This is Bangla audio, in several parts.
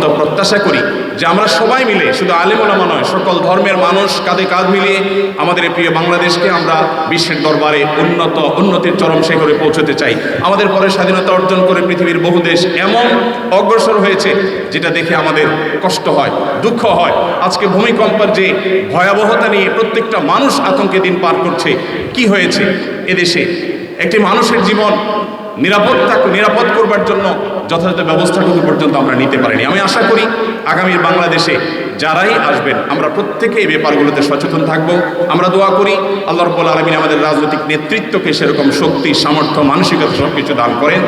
অত্যন্ত প্রত্যাশা করি যে আমরা সবাই মিলে, শুধু আলেমোলামা নয়, সকল ধর্মের মানুষ কাঁধে কাঁধ মিলিয়ে আমাদের প্রিয় বাংলাদেশকে আমরা বিশ্বের দরবারে উন্নত, উন্নতির চরম শিখরে পৌঁছতে চাই। আমাদের পরে স্বাধীনতা অর্জন করে পৃথিবীর বহু দেশ এমন অগ্রসর হয়েছে যেটা দেখে আমাদের কষ্ট হয়, দুঃখ হয়। আজকে ভূমিকম্পের যে ভয়াবহতা নিয়ে প্রত্যেকটা মানুষ আতঙ্কে দিন পার করছে, কি হয়েছে? এদেশে একটি মানুষের জীবন নিরাপদ থাক নিরাপদ করবার জন্য যথাযথ ব্যবস্থাটুকু পর্যন্ত আমরা নিতে পারিনি। আমি আশা করি আগামীর বাংলাদেশে যারাই আসবেন, আমরা প্রত্যেকে এই ব্যাপারগুলোতে সচেতন থাকব। আমরা দোয়া করি, আল্লাহ রব্বুল আলমিন আমাদের রাজনৈতিক নেতৃত্বকে সেরকম শক্তি, সামর্থ্য, মানসিকতা সব কিছু দান করেন।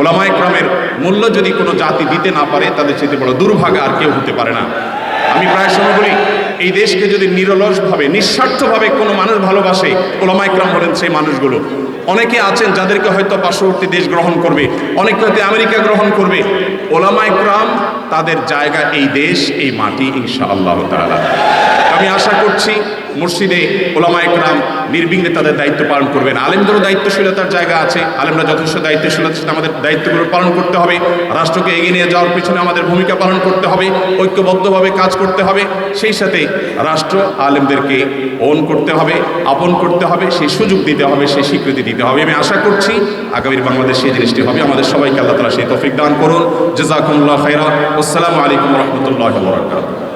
ওলামা ইকরামের মূল্য যদি কোনো জাতি দিতে না পারে, তাদের চেয়ে বড় দুর্ভাগা আর কেউ হতে পারে না। আমি প্রায় সময় বলি, এই দেশকে যদি নিরলসভাবে, নিঃস্বার্থভাবে কোনো মানুষ ভালোবাসে, ওলামা ইকরাম হলেন সেই মানুষগুলো অনেকে আছেন যাদেরকে হয়তো পার্শ্ববর্তী দেশ গ্রহণ করবে অনেকে হয়তো আমেরিকা গ্রহণ করবে। ওলামা ইকরাম তাদের জায়গা এই দেশ, এই মাটি ইনশা আল্লাহ তাআলা। আমি আশা করছি মসজিদে ওলামা ইকরাম নির্বিঘ্নে তাদের দায়িত্ব পালন করবেন। আলেমদেরও দায়িত্বশীলতার জায়গা আছে, আলেমরা যথেষ্ট দায়িত্বশীলতার সাথে আমাদের দায়িত্বগুলো পালন করতে হবে। রাষ্ট্রকে এগিয়ে নিয়ে যাওয়ার পিছনে আমাদের ভূমিকা পালন করতে হবে, ঐক্যবদ্ধভাবে কাজ করতে হবে। সেই সাথে রাষ্ট্র আলেমদেরকে ওন করতে হবে, আপন করতে হবে, সেই সুযোগ দিতে হবে, সেই স্বীকৃতি দিতে হবে। আমি আশা করছি আগামীর বাংলাদেশ সেই জিনিসটি হবে। আমাদের সবাইকে আল্লাহ তালা সেই তফিক দান করুন। জেজাকুমুল্লাহ খাইরা আসসালামু আলাইকুম রহমতুল্লাহ বরাকাতুহ